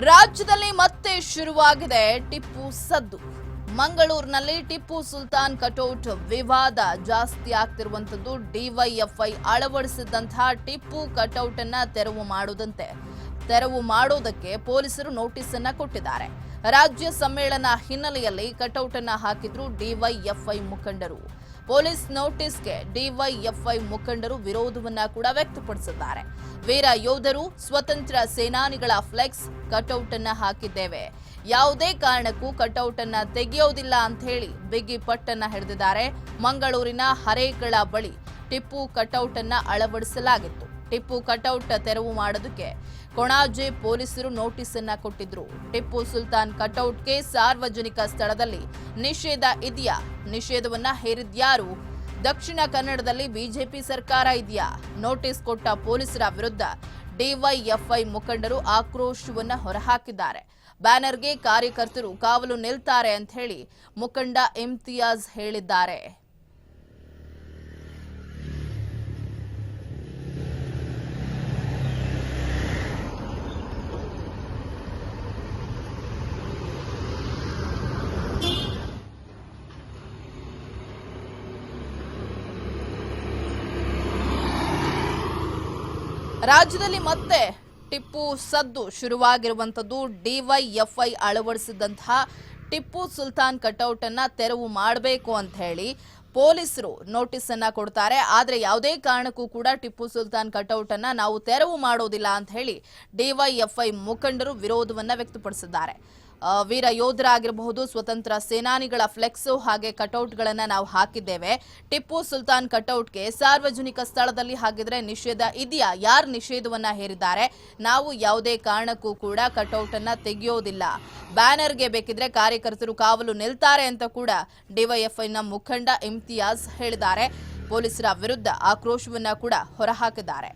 ರಾಜ್ಯದಲ್ಲಿ ಮತ್ತೆ ಶುರುವಾಗಿದೆ ಟಿಪ್ಪು ಸದ್ದು. ಮಂಗಳೂರಿನಲ್ಲಿ ಟಿಪ್ಪು ಸುಲ್ತಾನ್ ಕಟೌಟ್ ವಿವಾದ ಜಾಸ್ತಿ ಆಗ್ತಿರುವಂತದ್ದು ಡಿವೈಎಫ್ಐ ಅಳವಡಿಸಿದಂತಹ ಟಿಪ್ಪು ಕಟೌಟ್ ಅನ್ನ ತೆರವು ಮಾಡುವುದಂತೆ ತೆರವು ಮಾಡೋದಕ್ಕೆ ಪೊಲೀಸರು ನೋಟಿಸ್ ಅನ್ನ ಕೊಟ್ಟಿದ್ದಾರೆ. ರಾಜ್ಯ ಸಮ್ಮೇಳನ ಹಿನ್ನೆಲೆಯಲ್ಲಿ ಕಟೌಟ್ ಅನ್ನ ಹಾಕಿದ್ರು ಡಿವೈಎಫ್ಐ ಮುಖಂಡರು. ಪೊಲೀಸ್ ನೋಟಿಸ್ಗೆ ಡಿವೈಎಫ್ಐ ಮುಖಂಡರು ವಿರೋಧವನ್ನ ಕೂಡ ವ್ಯಕ್ತಪಡಿಸಿದ್ದಾರೆ. ವೀರ ಯೋಧರು, ಸ್ವತಂತ್ರ ಸೇನಾನಿಗಳ ಫ್ಲೆಕ್ಸ್ ಕಟೌಟ್ ಅನ್ನ ಹಾಕಿದ್ದೇವೆ. ಯಾವುದೇ ಕಾರಣಕ್ಕೂ ಕಟೌಟ್ ಅನ್ನ ತೆಗೆಯೋದಿಲ್ಲ ಅಂತ ಹೇಳಿ ಬಿಗಿ ಪಟ್ಟನ್ನ ಹಿಡಿದಿದ್ದಾರೆ. ಮಂಗಳೂರಿನ ಹರೇಗಳ ಬಳಿ ಟಿಪ್ಪು ಕಟೌಟ್ ಅನ್ನ ಅಳವಡಿಸಲಾಗಿತ್ತು. ಟಿಪ್ಪು ಕಟೌಟ್ ತೆರವು ಮಾಡೋದಕ್ಕೆ. ಕೊಣಾಜೆ ಪೊಲೀಸರು ನೋಟಿಸ್ ಅನ್ನ ಕೊಟ್ಟಿದ್ರು. ಟಿಪ್ಪು ಸುಲ್ತಾನ್ ಕಟೌಟ್ಗೆ ಸಾರ್ವಜನಿಕ ಸ್ಥಳದಲ್ಲಿ ನಿಷೇಧ ಇದೆಯಾ? ನಿಷೇಧವನ್ನ ಹೇರಿದ್ಯಾರು ದಕ್ಷಿಣ ಕನ್ನಡದಲ್ಲಿ ಬಿಜೆಪಿ ಸರ್ಕಾರ ಇದೆಯಾ? ನೋಟಿಸ್ ಕೊಟ್ಟ ಪೊಲೀಸರ ವಿರುದ್ಧ ಡಿವೈಎಫ್ಐ ಮುಖಂಡರು ಆಕ್ರೋಶವನ್ನ ಹೊರಹಾಕಿದ್ದಾರೆ. ಬ್ಯಾನರ್ಗೆ ಕಾರ್ಯಕರ್ತರು ಕಾವಲು ನಿಲ್ತಾರೆ ಅಂತ ಹೇಳಿ ಮುಖಂಡ ಇಮ್ತಿಯಾಜ್ ಹೇಳಿದ್ದಾರೆ. ರಾಜ್ಯದಲ್ಲಿ ಮತ್ತೆ ಟಿಪ್ಪು ಸದ್ದು ಶುರುವಾಗಿರುವಂಥದ್ದು ಡಿವೈಎಫ್ಐ ಅಳವಡಿಸಿದಂತಹ ಟಿಪ್ಪು ಸುಲ್ತಾನ್ ಕಟೌಟ್ ಅನ್ನ ತೆರವು ಮಾಡಬೇಕು ಅಂತ ಹೇಳಿ ಪೊಲೀಸರು ನೋಟಿಸ್ ಅನ್ನ ಕೊಡ್ತಾರೆ. ಆದರೆ ಯಾವುದೇ ಕಾರಣಕ್ಕೂ ಕೂಡ ಟಿಪ್ಪು ಸುಲ್ತಾನ್ ಕಟೌಟ್ ಅನ್ನ ನಾವು ತೆರವು ಮಾಡೋದಿಲ್ಲ ಅಂತ ಹೇಳಿ ಡಿವೈಎಫ್ಐ ಮುಖಂಡರು ವಿರೋಧವನ್ನ ವ್ಯಕ್ತಪಡಿಸಿದ್ದಾರೆ. ವೀರ ಯೋಧರಾಗಿರಬಹುದು, ಸ್ವತಂತ್ರ ಸೇನಾನಿಗಳ ಫ್ಲೆಕ್ಸು ಹಾಗೆ ಕಟೌಟ್ಗಳನ್ನು ನಾವು ಹಾಕಿದ್ದೇವೆ. ಟಿಪ್ಪು ಸುಲ್ತಾನ್ ಕಟೌಟ್ಗೆ ಸಾರ್ವಜನಿಕ ಸ್ಥಳದಲ್ಲಿ ಹಾಕಿದ್ರೆ ನಿಷೇಧ ಇದೆಯಾ? ಯಾರು ನಿಷೇಧವನ್ನ ಹೇರಿದ್ದಾರೆ? ನಾವು ಯಾವುದೇ ಕಾರಣಕ್ಕೂ ಕೂಡ ಕಟೌಟ್ ಅನ್ನ ತೆಗೆಯೋದಿಲ್ಲ. ಬ್ಯಾನರ್ಗೆ ಬೇಕಿದ್ರೆ ಕಾರ್ಯಕರ್ತರು ಕಾವಲು ನಿಲ್ತಾರೆ ಅಂತ ಕೂಡ ಡಿವೈಎಫ್ಐನ ಮುಖಂಡ ಇಮ್ತಿಯಾಜ್ ಹೇಳಿದ್ದಾರೆ. ಪೊಲೀಸರ ವಿರುದ್ಧ ಆಕ್ರೋಶವನ್ನ ಕೂಡ ಹೊರಹಾಕಿದ್ದಾರೆ.